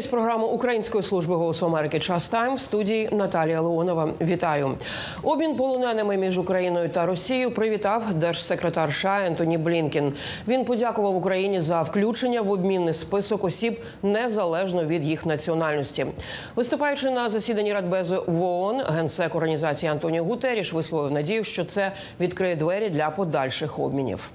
З програми Української служби голосу Америки Час Тайм в студії Наталія Леонова. Вітаю. Обмін полоненими між Україною та Росією привітав держсекретар США Ентоні Блінкен. Він подякував Україні за включення в обмінний список осіб незалежно від їх національності. Виступаючи на засіданні Радбезу в ООН, генсек організації Антоніо Гутеріш висловив надію, що це відкриє двері для подальших обмінів.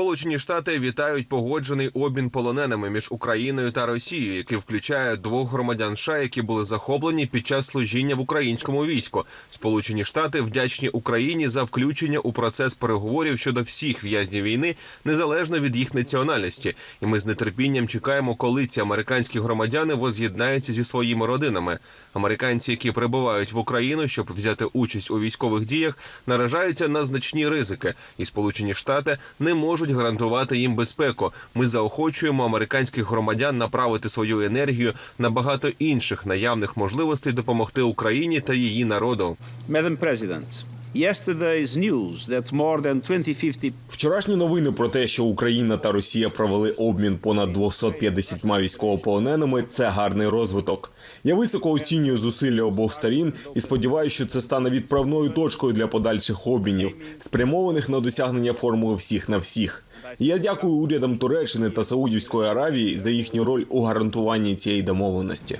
Сполучені Штати вітають погоджений обмін полоненими між Україною та Росією, який включає двох громадян США, які були захоплені під час служіння в українському війську. Сполучені Штати вдячні Україні за включення у процес переговорів щодо всіх в'язнів війни, незалежно від їх національності. І ми з нетерпінням чекаємо, коли ці американські громадяни воз'єднаються зі своїми родинами. Американці, які прибувають в Україну, щоб взяти участь у військових діях, наражаються на значні ризики, і Сполучені Штати не можуть гарантувати їм безпеку. Ми заохочуємо американських громадян направити свою енергію на багато інших наявних можливостей допомогти Україні та її народу. Madam President, yesterday's news that more than 2050 Вчорашні новини про те, що Україна та Росія провели обмін понад 250 військовополоненими, це гарний розвиток. Я високо оцінюю зусилля обох сторін і сподіваюся, що це стане відправною точкою для подальших обмінів, спрямованих на досягнення формули всіх на всіх. І я дякую урядам Туреччини та Саудівської Аравії за їхню роль у гарантуванні цієї домовленості.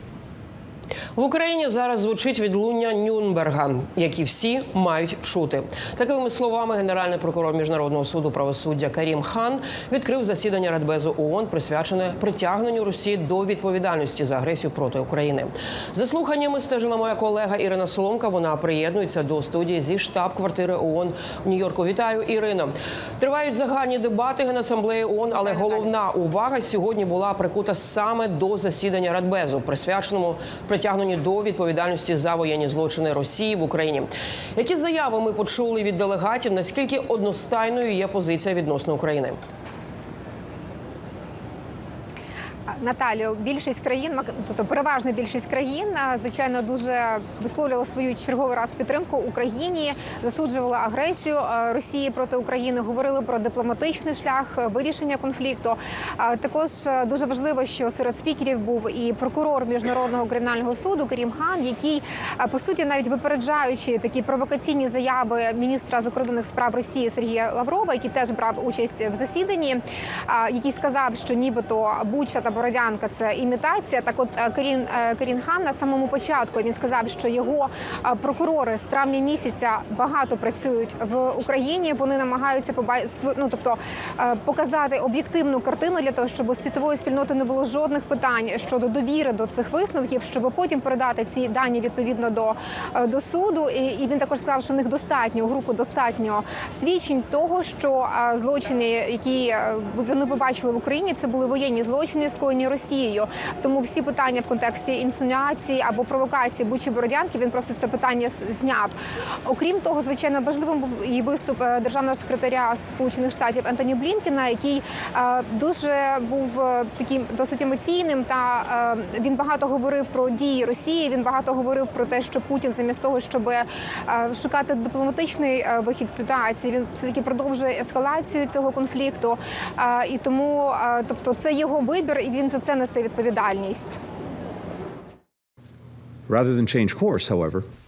В Україні зараз звучить відлуння Нюнберга, які всі мають чути. Такими словами, генеральний прокурор міжнародного суду правосуддя Карім Хан відкрив засідання Радбезу ООН, присвячене притягненню Росії до відповідальності за агресію проти України. За слуханнями стежила моя колега Ірина Соломка. Вона приєднується до студії зі штаб-квартири ООН в Нью-Йорку. Вітаю, Ірино. Тривають загальні дебати Генасамблеї ООН, але головна увага сьогодні була прикута саме до засідання Радбезу, присвяченому притягненню до відповідальності за воєнні злочини Росії в Україні. Які заяви ми почули від делегатів? Наскільки одностайною є позиція відносно України? Наталію, більшість країн, тобто переважна більшість країн, звичайно, дуже висловлювала свою черговий раз підтримку Україні, засуджувала агресію Росії проти України, говорили про дипломатичний шлях е, вирішення конфлікту. Також е, дуже важливо, що серед спікерів був і прокурор міжнародного кримінального суду Карім Хан, який по суті навіть випереджаючи такі провокаційні заяви міністра закордонних справ Росії Сергія Лаврова, який теж брав участь в засіданні, який сказав, що нібито Буча та Бородянка це імітація. Так, от е, Карін е, Хан на самому початку він сказав, що його е, прокурори з травня місяця багато працюють в Україні. Вони намагаються ну, тобто показати об'єктивну картину для того, щоб у світової спільноти не було жодних питань щодо довіри до цих висновків, щоб потім передати ці дані відповідно до, до суду. І, і він також сказав, що в них достатньо у групу достатньо свідчень того, що злочини, які вони побачили в Україні, це були воєнні злочини, скоєні Росією. Тому всі питання в контексті інсуніації або провокації Бучі Бородянки він просто це питання зняв. Окрім того, звичайно, важливим був і виступ е, державного секретаря Сполучених Штатів Ентоні Блінкена, який е, дуже був е, таким досить емоційним. Та він багато говорив про дії Росії. Він багато говорив про те, що Путін замість того, щоб шукати дипломатичний вихід ситуації, він все таки продовжує ескалацію цього конфлікту. І тому, тобто, це його вибір, і він за це несе відповідальність.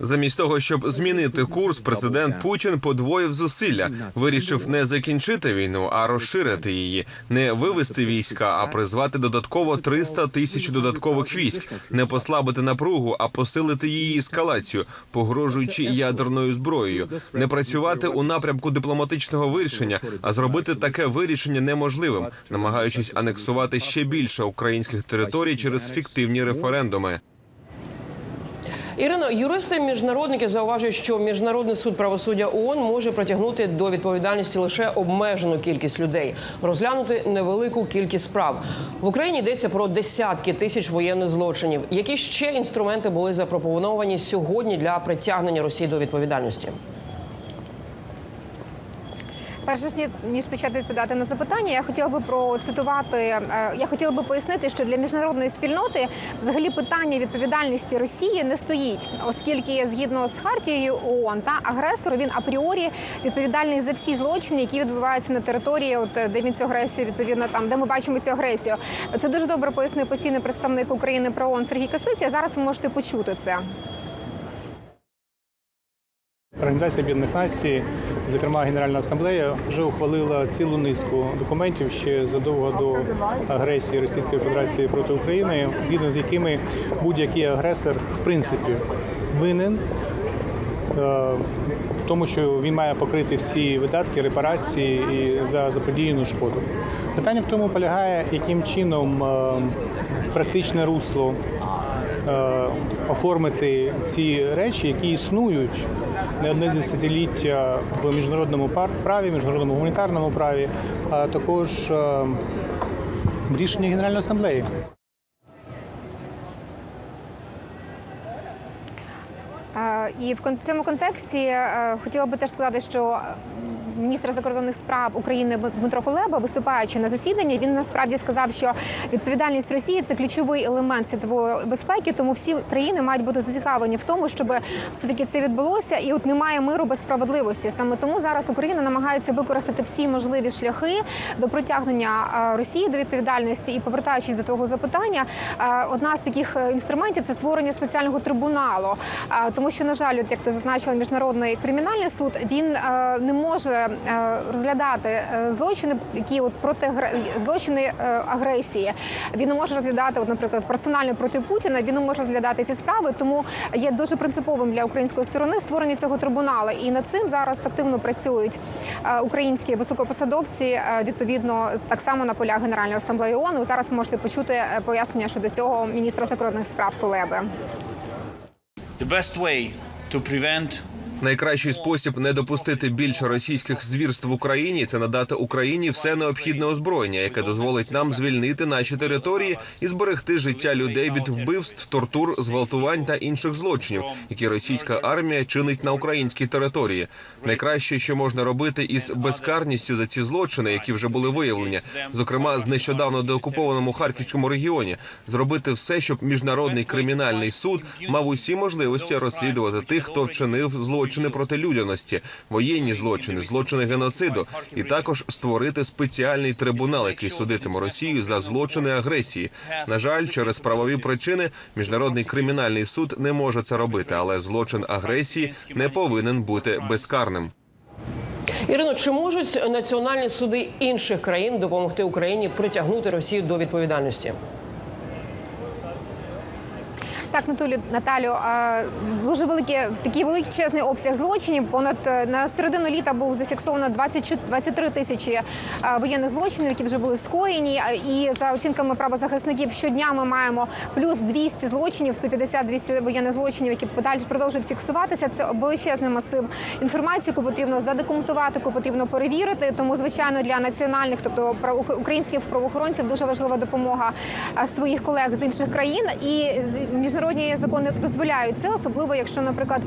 Замість того, щоб змінити курс, президент Путін подвоїв зусилля. Вирішив не закінчити війну, а розширити її, не вивести війська, а призвати додатково 300 тисяч додаткових військ, не послабити напругу, а посилити її ескалацію, погрожуючи ядерною зброєю, не працювати у напрямку дипломатичного вирішення, а зробити таке вирішення неможливим, намагаючись анексувати ще більше українських територій через фіктивні референдуми. Ірино, юристи міжнародники зауважують, що міжнародний суд правосуддя ООН може притягнути до відповідальності лише обмежену кількість людей, розглянути невелику кількість справ. В Україні йдеться про десятки тисяч воєнних злочинів. Які ще інструменти були запропоновані сьогодні для притягнення Росії до відповідальності? Перш ніж почати відповідати на запитання, я хотіла би процитувати. е, Я хотіла би пояснити, що для міжнародної спільноти взагалі питання відповідальності Росії не стоїть, оскільки згідно з хартією ООН та агресор він апріорі відповідальний за всі злочини, які відбуваються на території, от де він цю агресію відповідно там, де ми бачимо цю агресію. Це дуже добре пояснив постійний представник України про ООН Сергій Костиця. Зараз ви можете почути це. Організація Об'єднаних Націй, зокрема Генеральна асамблея, вже ухвалила цілу низку документів ще задовго до агресії Російської Федерації проти України, згідно з якими будь-який агресор в принципі винен е, в тому, що він має покрити всі видатки, репарації і за заподіяну шкоду. Питання в тому полягає, яким чином е, в практичне русло оформити ці речі, які існують не одне десятиліття в міжнародному праві, міжнародному гуманітарному праві, а також е, в рішенні Генеральної асамблеї. Е, І в цьому контексті е, хотіла би теж сказати, що е, міністр закордонних справ України Дмитро Кулеба, виступаючи на засіданні, він насправді сказав, що відповідальність Росії це ключовий елемент світової безпеки, тому всі країни мають бути зацікавлені в тому, щоб все таки це відбулося, і от немає миру без справедливості. Саме тому зараз Україна намагається використати всі можливі шляхи до притягнення Росії до відповідальності. І повертаючись до того запитання, одна з таких е, інструментів це створення спеціального трибуналу, тому що на жаль, от як ти зазначила, міжнародний кримінальний суд він е, не може розглядати е, злочини, які от проти злочини е, агресії. Він не може розглядати, от, наприклад, персонально проти Путіна. Він не може розглядати ці справи, тому є дуже принциповим для української сторони створення цього трибуналу. І над цим зараз активно працюють е, українські високопосадовці. е, Відповідно, так само на полях Генеральної асамблеї ООН. Ви Зараз можете почути е, пояснення щодо цього міністра закордонних справ Кулеби. The best way to prevent Найкращий спосіб не допустити більше російських звірств в Україні це надати Україні все необхідне озброєння, яке дозволить нам звільнити наші території і зберегти життя людей від вбивств, тортур, зґвалтувань та інших злочинів, які російська армія чинить на українській території. Найкраще, що можна робити із безкарністю за ці злочини, які вже були виявлені, зокрема з нещодавно деокупованому харківському регіоні, зробити все, щоб міжнародний кримінальний суд мав усі можливості розслідувати тих, хто вчинив злочини проти людяності, воєнні злочини, злочини геноциду, і також створити спеціальний трибунал, який судитиме Росію за злочини агресії. На жаль, через правові причини міжнародний кримінальний суд не може це робити, але злочин агресії не повинен бути безкарним. Ірино, чи можуть національні суди інших країн допомогти Україні притягнути Росію до відповідальності? Так, Наталю, Наталю, дуже великі такий величезний обсяг злочинів. Понад е, на середину літа було зафіксовано 20, 23 тисячі воєнних злочинів, які вже були скоєні. І за оцінками правозахисників щодня ми маємо плюс 200 злочинів, 150-200 воєнних злочинів, які подалі продовжують фіксуватися. Це величезний масив інформації, яку потрібно задокументувати, яку потрібно перевірити. Тому, звичайно, для національних, тобто українських правоохоронців, дуже важлива допомога своїх колег з інших країн і з- міжнародні закони дозволяють це, особливо якщо, наприклад,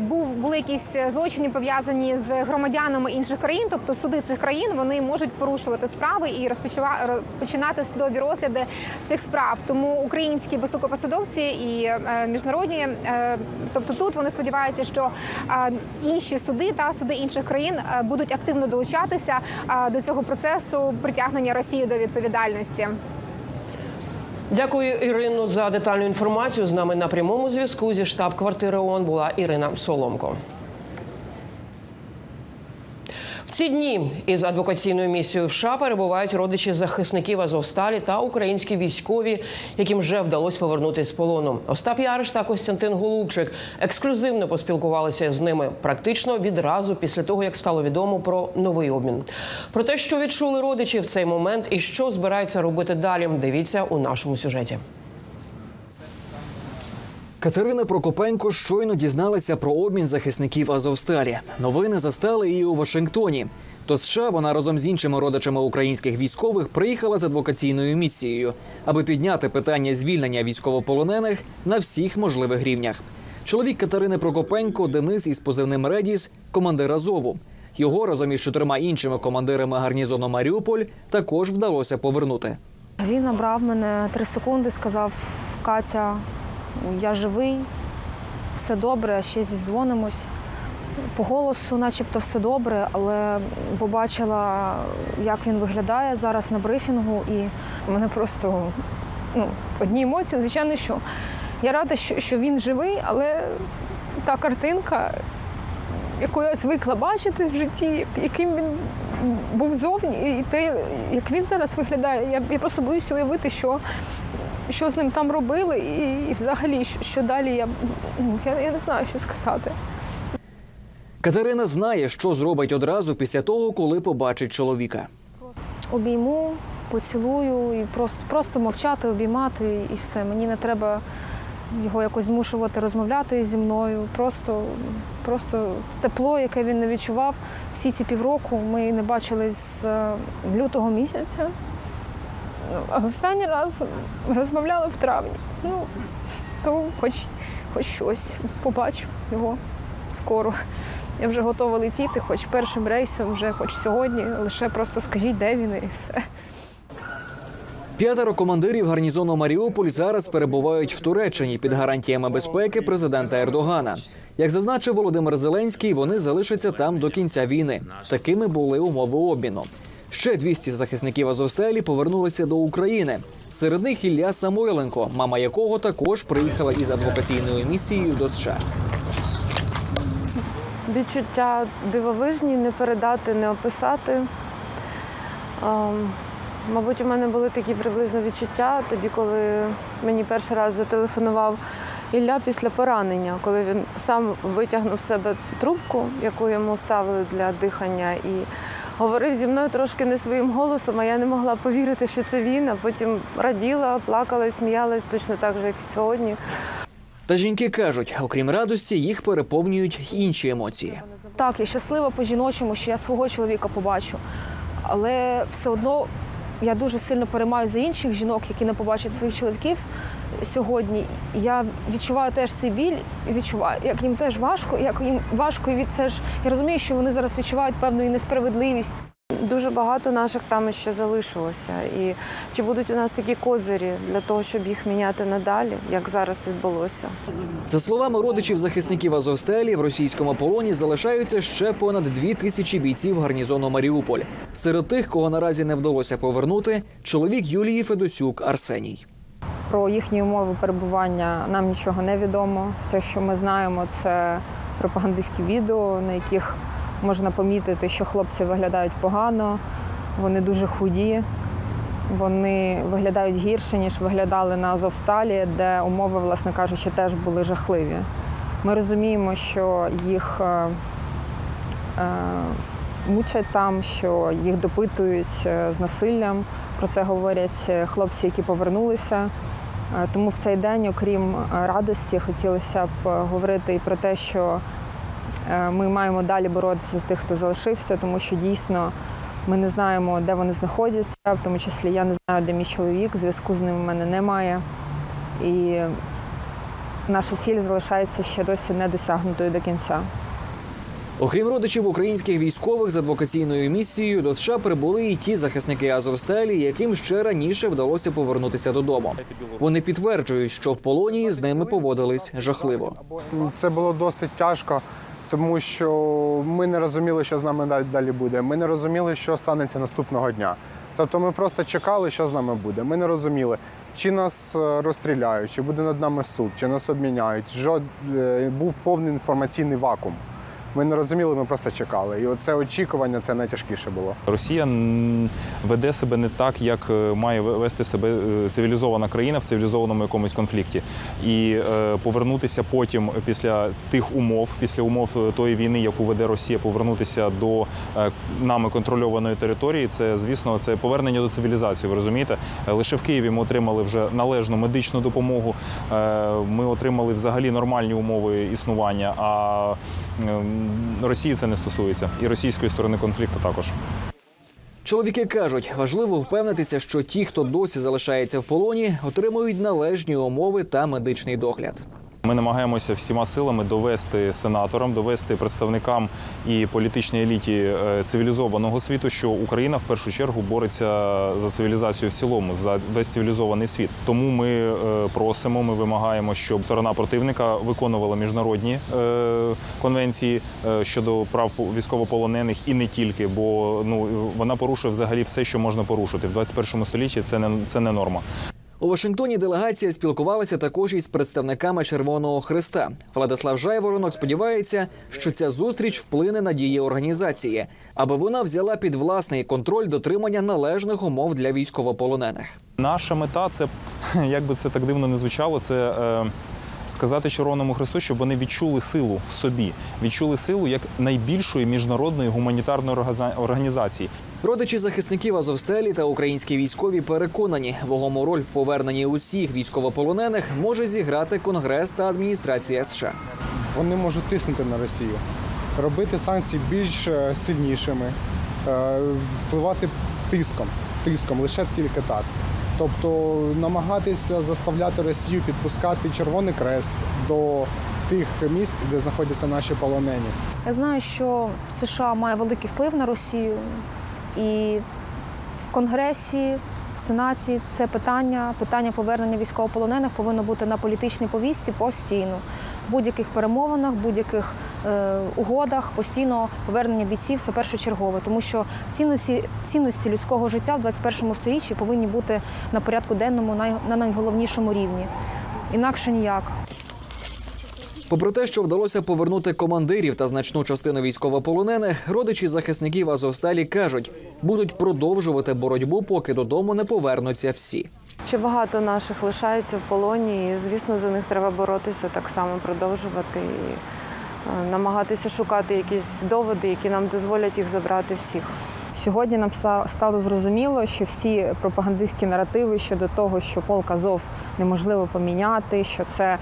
був були якісь злочини пов'язані з громадянами інших країн, тобто суди цих країн вони можуть порушувати справи і розпочива- ро- починати судові розгляди цих справ. Тому українські високопосадовці і е, міжнародні, е, тобто тут вони сподіваються, що е, інші суди та суди інших країн е, будуть активно долучатися е, до цього процесу притягнення Росії до відповідальності. Дякую, Ірино, за детальну інформацію. З нами на прямому зв'язку зі штаб-квартири ООН була Ірина Соломко. Ці дні із адвокаційною місією в США перебувають родичі захисників Азовсталі та українські військові, яким вже вдалося повернутися з полону. Остап Яриш та Костянтин Голубчик ексклюзивно поспілкувалися з ними практично відразу після того, як стало відомо про новий обмін. Про те, що відчули родичі в цей момент і що збираються робити далі, дивіться у нашому сюжеті. Катерина Прокопенко щойно дізналася про обмін захисників Азовсталі. Новини застали її у Вашингтоні. До США вона разом з іншими родичами українських військових приїхала з адвокаційною місією, аби підняти питання звільнення військовополонених на всіх можливих рівнях. Чоловік Катерини Прокопенко Денис із позивним Редіс, командир Азову. Його разом із чотирма іншими командирами гарнізону Маріуполь також вдалося повернути. Він набрав мене три секунди, сказав: Катя, я живий, все добре, ще зідзвонимось. По голосу, начебто, все добре, але побачила, як він виглядає зараз на брифінгу, і в мене просто ну, одні емоції. Звичайно, що я рада, що, він живий, але та картинка, яку я звикла бачити в житті, яким він був зовні, і те, як він зараз виглядає, я, я просто боюся уявити, що, що з ним там робили, і, і взагалі, що, що далі я, ну, я, я не знаю, що сказати. Катерина знає, що зробить одразу після того, коли побачить чоловіка. Обійму, поцілую і просто, просто мовчати, обіймати, і все. Мені не треба його якось змушувати розмовляти зі мною. Просто, просто тепло, яке він не відчував всі ці півроку. Ми не бачились з е, лютого місяця. Останній раз розмовляли в травні. Ну, то хоч, хоч щось побачу його скоро. Я вже готова летіти, хоч першим рейсом, вже хоч сьогодні. Лише просто скажіть, де він і все. П'ятеро командирів гарнізону Маріуполь зараз перебувають в Туреччині під гарантіями безпеки президента Ердогана. Як зазначив Володимир Зеленський, вони залишаться там до кінця війни. Такими були умови обміну. Ще 200 захисників Азовстелі повернулися до України. Серед них Ілля Самойленко, мама якого також приїхала із адвокаційною місією до США. Відчуття дивовижні, не передати, не описати. Ем, Мабуть, у мене були такі приблизно відчуття тоді, коли мені перший раз зателефонував Ілля після поранення, коли він сам витягнув з себе трубку, яку йому ставили для дихання, і говорив зі мною трошки не своїм голосом, а я не могла повірити, що це він. А потім раділа, плакала, сміялась точно так же, як і сьогодні. Та жінки кажуть, окрім радості, їх переповнюють інші емоції. Так, я щаслива по-жіночому, що я свого чоловіка побачу. Але все одно я дуже сильно переймаю за інших жінок, які не побачать своїх чоловіків сьогодні. Я відчуваю теж цей біль, відчуваю, як їм теж важко, як їм важко, і від це ж я розумію, що вони зараз відчувають певну і несправедливість. Дуже багато наших там ще залишилося. І чи будуть у нас такі козирі для того, щоб їх міняти надалі, як зараз відбулося? За словами родичів захисників Азовстелі, в російському полоні залишаються ще понад дві тисячі бійців гарнізону Маріуполь. Серед тих, кого наразі не вдалося повернути, чоловік Юлії Федосюк Арсеній. Про їхні умови перебування нам нічого не відомо. Все, що ми знаємо, це пропагандистські відео, на яких можна помітити, що хлопці виглядають погано, вони дуже худі, вони виглядають гірше, ніж виглядали на Азовсталі, де умови, власне кажучи, теж були жахливі. Ми розуміємо, що їх е, е, мучать там, що їх допитують е, з насиллям. Про це говорять е, хлопці, які повернулися. Е, Тому в цей день, окрім радості, хотілося б говорити і про те, що ми маємо далі боротися за тих, хто залишився, тому що дійсно ми не знаємо, де вони знаходяться, в тому числі я не знаю, де мій чоловік, зв'язку з ним у мене немає. І наша ціль залишається ще досі не досягнутою до кінця. Окрім родичів українських військових з адвокаційною місією до США прибули і ті захисники Азовсталі, яким ще раніше вдалося повернутися додому. Вони підтверджують, що в полоні з ними поводились жахливо. Це було досить тяжко, тому що ми не розуміли, що з нами далі- буде. Ми не розуміли, що станеться наступного дня. Тобто ми просто чекали, що з нами буде. Ми не розуміли, чи нас е, розстріляють, чи буде над нами суд, чи нас обміняють. Жод... е, Був повний інформаційний вакуум. Ми не розуміли, ми просто чекали. І оце очікування це найтяжкіше було. Росія веде себе не так, як е, має ве- вести себе е, цивілізована країна в цивілізованому якомусь конфлікті. І е, повернутися потім після тих умов, після умов е, тої війни, яку веде Росія, повернутися до е, нами контрольованої території. Це звісно, це повернення до цивілізації. Ви розумієте? Лише в Києві ми отримали вже належну медичну допомогу. е, Ми отримали взагалі нормальні умови існування. А Росії це не стосується, і російської сторони конфлікту також. Чоловіки кажуть, важливо впевнитися, що ті, хто досі залишається в полоні, отримують належні умови та медичний догляд. Ми намагаємося всіма силами довести сенаторам, довести представникам і політичній еліті е, цивілізованого світу, що Україна в першу чергу бореться за цивілізацію в цілому, за весь цивілізований світ. Тому ми е, просимо, ми вимагаємо, щоб сторона противника виконувала міжнародні е, конвенції щодо прав військовополонених і не тільки, бо ну вона порушує взагалі все, що можна порушити в 21 столітті. Це не це не норма. У Вашингтоні делегація спілкувалася також із представниками Червоного Христа. Владислав Жайворонок сподівається, що ця зустріч вплине на дії організації, аби вона взяла під власний контроль дотримання належних умов для військовополонених. Наша мета це як би це так дивно не звучало. Це е, сказати Червоному Христу, щоб вони відчули силу в собі, відчули силу як найбільшої міжнародної гуманітарної організа- організації. Родичі захисників Азовстелі та українські військові переконані, вагому роль в поверненні усіх військовополонених може зіграти Конгрес та адміністрація США. Вони можуть тиснути на Росію, робити санкції більш е, сильнішими, е, впливати тиском, тиском лише тільки так. Тобто намагатися заставляти Росію підпускати Червоний Крест до тих місць, де знаходяться наші полонені. Я знаю, що США має великий вплив на Росію, і в Конгресі, в Сенаті це питання, питання повернення військовополонених повинно бути на політичній повістці постійно. В будь-яких перемовинах, будь-яких угодах постійно повернення бійців це першочергове, тому що цінності, цінності людського життя в 21 сторіччі повинні бути на порядку денному най, на найголовнішому рівні. Інакше ніяк. Попри те, що вдалося повернути командирів та значну частину військовополонених, родичі захисників Азовсталі кажуть, будуть продовжувати боротьбу, поки додому не повернуться всі. Ще багато наших лишаються в полоні, і звісно, за них треба боротися так само, продовжувати і е, намагатися шукати якісь доводи, які нам дозволять їх забрати всіх. Сьогодні нам ста- стало зрозуміло, що всі пропагандистські наративи щодо того, що полк Азов неможливо поміняти, що це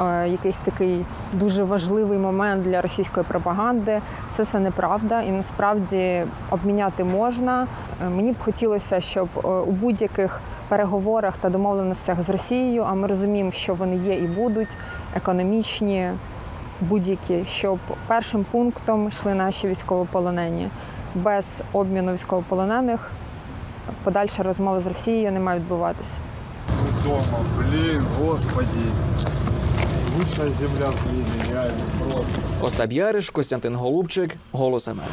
е, якийсь такий дуже важливий момент для російської пропаганди. Все це неправда, і насправді обміняти можна. Е, Мені б хотілося, щоб е, у будь-яких переговорах та домовленостях з Росією, а ми розуміємо, що вони є і будуть економічні, будь-які, щоб першим пунктом йшли наші військовополонені. Без обміну військовополонених подальша розмова з Росією не має відбуватися. Дома, блін, господі. Лучша земля в світі, реально просто. Остап Яриш, Костянтин Голубчик, Голос Америки.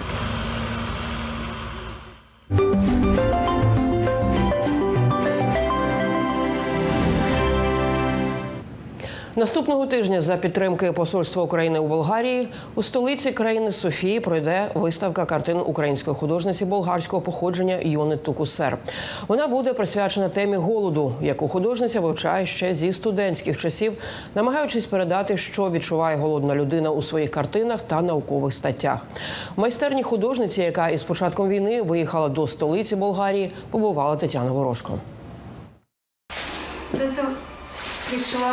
Наступного тижня за підтримки посольства України у Болгарії у столиці країни Софії пройде виставка картин української художниці болгарського походження Йони Тукусер. Вона буде присвячена темі голоду, яку художниця вивчає ще зі студентських часів, намагаючись передати, що відчуває голодна людина у своїх картинах та наукових статтях. Майстерні художниці, яка із початком війни виїхала до столиці Болгарії, побувала Тетяна Ворожко. прийшла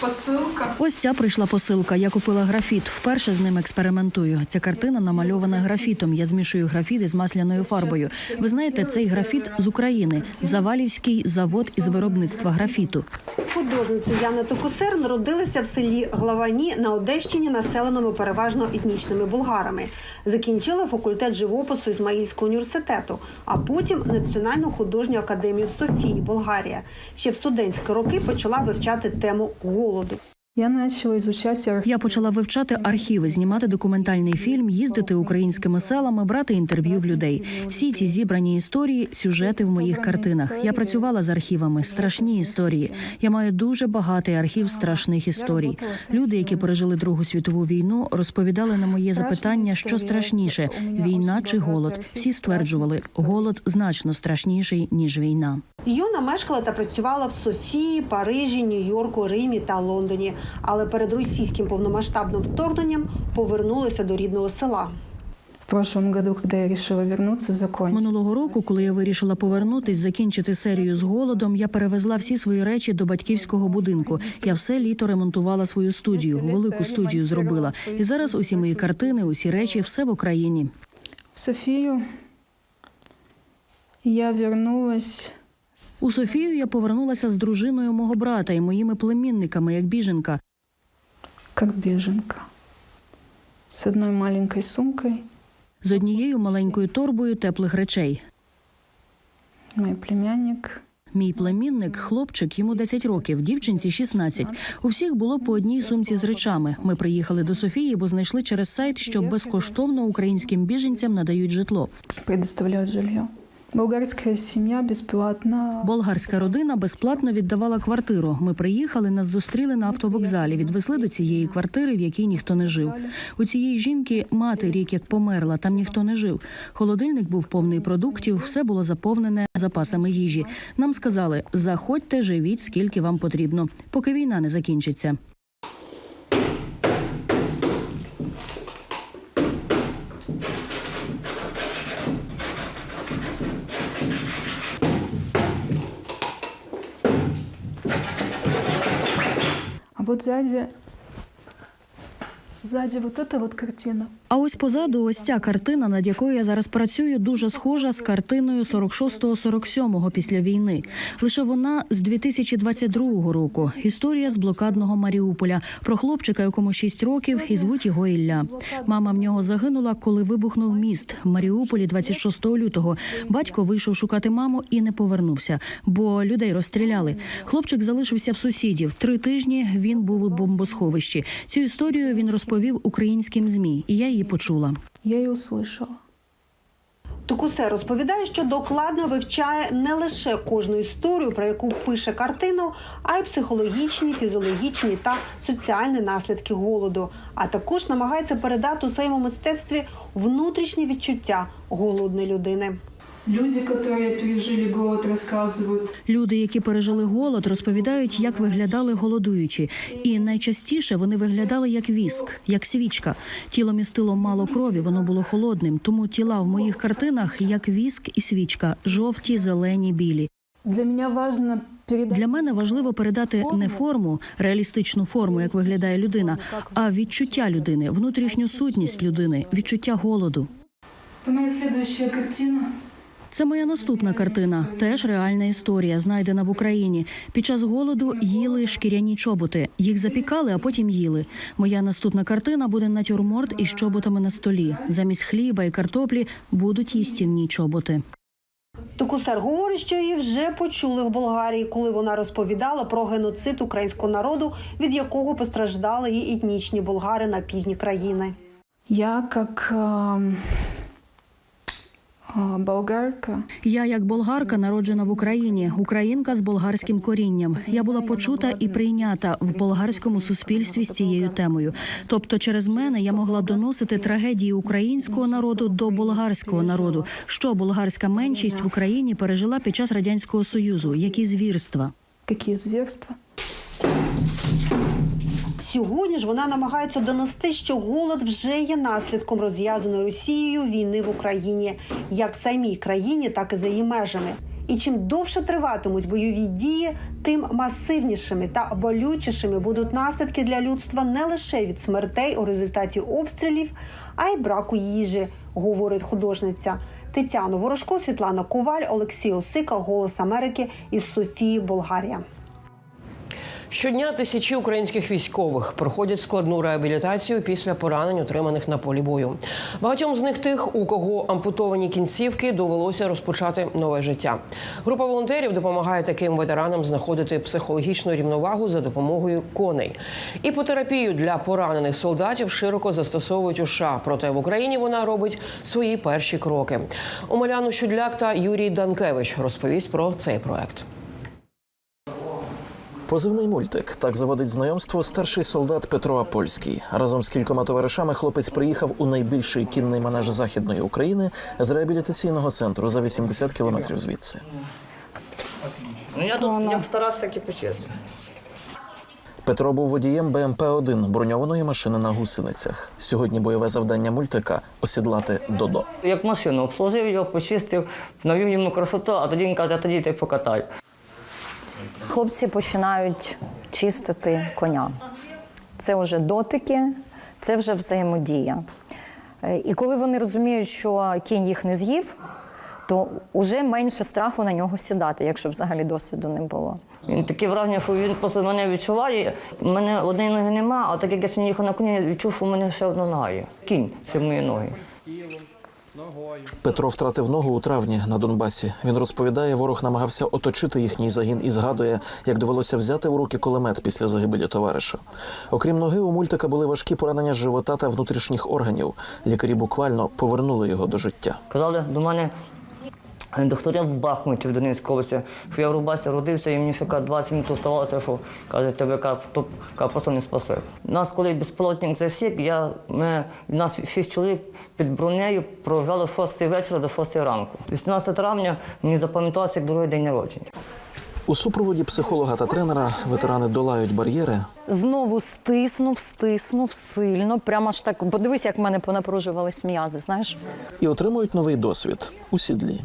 посилка. Ось ця прийшла посилка. Я купила графіт. Вперше з ним експериментую. Ця картина намальована графітом. Я змішую графіт із масляною фарбою. Ви знаєте, цей графіт з України. Завалівський завод із виробництва графіту. Художниця Яна Токусер народилася в селі Главані на Одещині, населеному переважно етнічними болгарами. Закінчила факультет живопису Ізмаїльського університету, а потім Національну художню академію в Софії, Болгарія. Ще в студентські роки почала вивчати тему голоду. Я почала ізучати Я почала вивчати архіви, знімати документальний фільм, їздити українськими селами, брати інтерв'ю в людей. Всі ці зібрані історії, сюжети в моїх картинах. Я працювала з архівами, страшні історії. Я маю дуже багатий архів страшних історій. Люди, які пережили Другу світову війну, розповідали на моє запитання, що страшніше війна чи голод. Всі стверджували, голод значно страшніший ніж війна. Йона мешкала та працювала в Софії, Парижі, Нью-Йорку, Римі та Лондоні. Але перед російським повномасштабним вторгненням повернулася до рідного села. в прошлом году, когда я решила вернуться, закончила. Минулого року, коли я вирішила повернутись, закінчити серію з голодом, я перевезла всі свої речі до батьківського будинку. Я все літо ремонтувала свою студію, велику студію зробила. І зараз усі мої картини, усі речі, все в Україні. В Софію я вернулась. У Софію я повернулася з дружиною мого брата і моїми племінниками, як біженка. как беженка. С одной маленькой сумкой. З однією маленькою торбою теплих речей. Мой племянник. Мій племінник, хлопчик, йому 10 років, дівчинці 16. У всіх було по одній сумці з речами. Ми приїхали до Софії, бо знайшли через сайт, що безкоштовно українським біженцям надають житло. Предоставляют жилье. Болгарская семья бесплатно. Болгарська родина безплатно віддавала квартиру. Ми приїхали, нас зустріли на автовокзалі, відвезли до цієї квартири, в якій ніхто не жив. У цієї жінки мати рік як померла, там ніхто не жив. Холодильник був повний продуктів, все було заповнене запасами їжі. Нам сказали: заходьте, живіть, скільки вам потрібно, поки війна не закінчиться. А вот сзади, сзади вот эта вот картина. А ось позаду, ось ця картина, над якою я зараз працюю, дуже схожа з картиною 46-47 після війни. Лише вона з 2022 року. Історія з блокадного Маріуполя про хлопчика, якому 6 років, і звуть його Ілля. Мама в нього загинула, коли вибухнув міст в Маріуполі 26 лютого. Батько вийшов шукати маму і не повернувся, бо людей розстріляли. Хлопчик залишився в сусідів. Три тижні він був у бомбосховищі. Цю історію він розповів українським змі, і я її почула. Я її услышала. Токусе розповідає, що докладно вивчає не лише кожну історію, про яку пише картину, а й психологічні, фізіологічні та соціальні наслідки голоду. А також намагається передати у своєму мистецтві внутрішні відчуття голодної людини. Люди, которые пережили голод, рассказывают. Люди, які пережили голод, розповідають, як виглядали голодуючі, і найчастіше вони виглядали як віск, як свічка. Тіло містило мало крові, воно було холодним. Тому тіла в моїх картинах як віск і свічка, жовті, зелені, білі. Для меня важно передать... Для мене важливо передати не форму, реалістичну форму, як виглядає людина, а відчуття людини, внутрішню сутність людини, відчуття голоду. Это моя следующая картина. Це моя наступна картина. Теж реальна історія, знайдена в Україні. Під час голоду їли шкіряні чоботи. Їх запікали, а потім їли. Моя наступна картина буде натюрморт із чоботами на столі. Замість хліба і картоплі будуть їстівні чоботи. Токусер говорить, що її вже почули в Болгарії, коли вона розповідала про геноцид українського народу, від якого постраждали і етнічні болгари на півдні країни. Я как эм, а, болгарка. Я, як болгарка, народжена в Україні, українка з болгарським корінням. Я була почута і прийнята в болгарському суспільстві з цією темою. Тобто, через мене я могла доносити трагедії українського народу до болгарського народу, що болгарська меншість в Україні пережила під час радянського союзу, які звірства. Какие зверства? Сьогодні ж вона намагається донести, що голод вже є наслідком розв'язаної Росією війни в Україні, як в самій країні, так і за її межами. І чим довше триватимуть бойові дії, тим масивнішими та болючішими будуть наслідки для людства не лише від смертей у результаті обстрілів, а й браку їжі, говорить художниця. Тетяна Ворожко, Світлана Коваль, Олексій Осика, Голос Америки із Софії, Болгарія. Щодня тисячі українських військових проходять складну реабілітацію після поранень, отриманих на полі бою. Багатьом з них тих, у кого ампутовані кінцівки, довелося розпочати нове життя. Група волонтерів допомагає таким ветеранам знаходити психологічну рівновагу за допомогою коней. Іпотерапію для поранених солдатів широко застосовують у США, проте в Україні вона робить свої перші кроки. Омеляну Щудляк та Юрій Данкевич розповість про цей проект. Позивний мультик так заводить знайомство старший солдат Петро Апольський. Разом з кількома товаришами хлопець приїхав у найбільший кінний манеж західної України з реабілітаційного центру за 80 кілометрів звідси. Ну я тут я б старався почесно. Петро був водієм БМП-1 броньованої машини на гусеницях. Сьогодні бойове завдання мультика осідлати Додо. Як машину обслужив його, почистив, навів йому красоту, а тоді він каже, а тоді ти покатай. Хлопці починають чистити коня. Це вже дотики, це вже взаємодія. Е, І коли вони розуміють, що кінь їх не з'їв, то вже менше страху на нього сідати, якщо взагалі досвіду не було. Він таке враження, що він просто мене відчуває. У мене однієї ноги нема, а так як я сьогодні їхав на коні, я відчув, що у мене ще одна нога є. Кінь це мої ноги. Петро втратив ногу у травні на Донбасі. Він розповідає, ворог намагався оточити їхній загін і згадує, як довелося взяти у руки кулемет після загибелі товариша. Окрім ноги, у мультика були важкі поранення живота та внутрішніх органів. Лікарі буквально повернули його до життя. Казали до мене доктори в Бахмуті в Донецькій області, що я в Рубасі родився, і мені ще 20 минут оставалося, що каже, тебе просто не спасе. Нас, коли безпілотник засік, я, ми, нас шість чоловік під бронею провели з 6 вечора до 6 ранку. 18 травня мені запам'яталося як другий день народження. У супроводі психолога та тренера ветерани долають бар'єри, Знову стиснув, стиснув сильно. Прямо аж так. Подивись, як в мене понапружувались м'язи, знаєш? і отримують новий досвід у сідлі.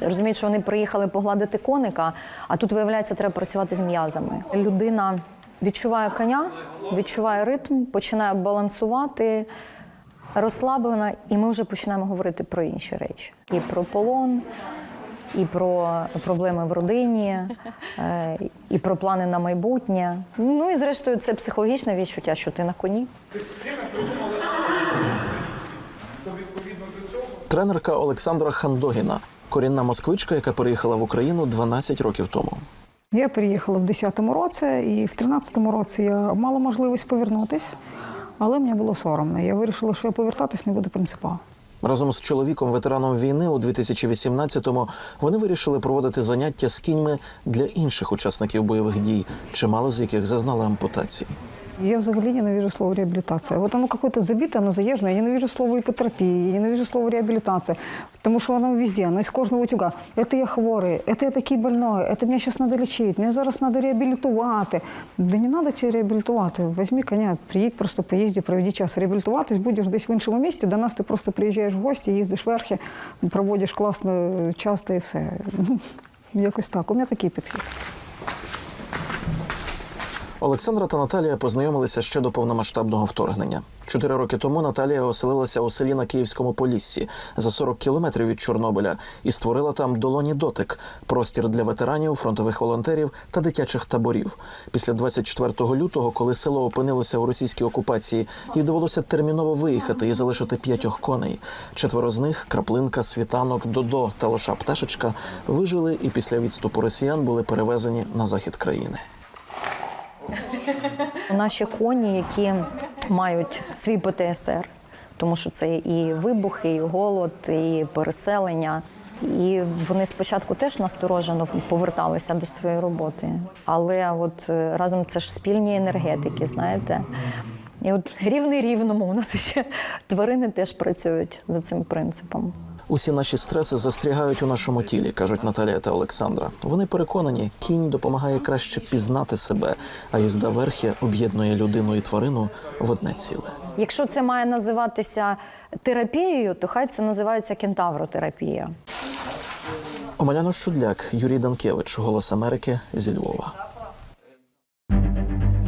Розуміють, що вони приїхали погладити коника, а тут, виявляється, треба працювати з м'язами. Людина відчуває коня, відчуває ритм, починає балансувати, розслаблена, і ми вже починаємо говорити про інші речі. І про полон, і про проблеми в родині, е, і про плани на майбутнє. Ну і зрештою, це психологічне відчуття, що ти на коні. Тренерка Олександра Хандогіна, корінна москвичка, яка переїхала в Україну 12 років тому. Я приїхала в 10-му році, і в 13-му році я мала можливість повернутися, але мені було соромно. Я вирішила, що я повертатись не буду принципово. Разом з чоловіком, ветераном війни, у 2018-му вони вирішили проводити заняття з кіньми для інших учасників бойових дій, чимало з яких зазнали ампутації. Я взагалі ненавижу слово реабилитация. Вот оно какое-то забитое, оно заезженное. Я ненавижу слово ипотерапия, я ненавижу слово реабилитация, потому что оно везде, оно из кожного утюга. Это я хворий, это я такий больной, это мне сейчас надо лечить, мне зараз надо реабілітувати. Да не надо тебе реабілітувати. Возьми коня, приїдь просто поїзді, проведи час. Реабілітуватись будеш десь в іншому місті, до нас ти просто приїжджаєш в гості, їздиш верхи, проводиш класно час та і все. Ну, Якось так. У мене такий підхід. Олександра та Наталія познайомилися ще до повномасштабного вторгнення. Чотири роки тому Наталія оселилася у селі на Київському Поліссі за 40 кілометрів від Чорнобиля і створила там долоні дотик простір для ветеранів, фронтових волонтерів та дитячих таборів. Після 24 лютого, коли село опинилося у російській окупації, їй довелося терміново виїхати і залишити п'ятьох коней. Четверо з них краплинка, світанок, додо та лоша пташечка вижили і після відступу росіян були перевезені на захід країни. Наші коні, які мають свій ПТСР, тому що це і вибухи, і голод, і переселення. І вони спочатку теж насторожено поверталися до своєї роботи. Але от е, разом це ж спільні енергетики, знаєте. І от рівний рівному у нас ще тварини теж працюють за цим принципом. Усі наші стреси застрягають у нашому тілі, кажуть Наталія та Олександра. Вони переконані, кінь допомагає краще пізнати себе, а їзда верхи об'єднує людину і тварину в одне ціле. Якщо це має називатися терапією, то хай це називається кентавротерапія. Омеляно Щудляк, Юрій Данкевич, Голос Америки зі Львова.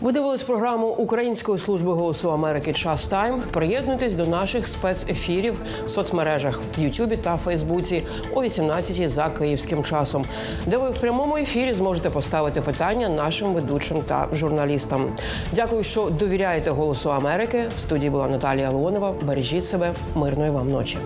Ви дивились програму Української служби голосу Америки Час Тайм. Приєднуйтесь до наших спецефірів в соцмережах Ютубі та Фейсбуці о 18 за київським часом, де ви в прямому ефірі зможете поставити питання нашим ведучим та журналістам. Дякую, що довіряєте голосу Америки. В студії була Наталія Леонова. Бережіть себе, мирної вам ночі.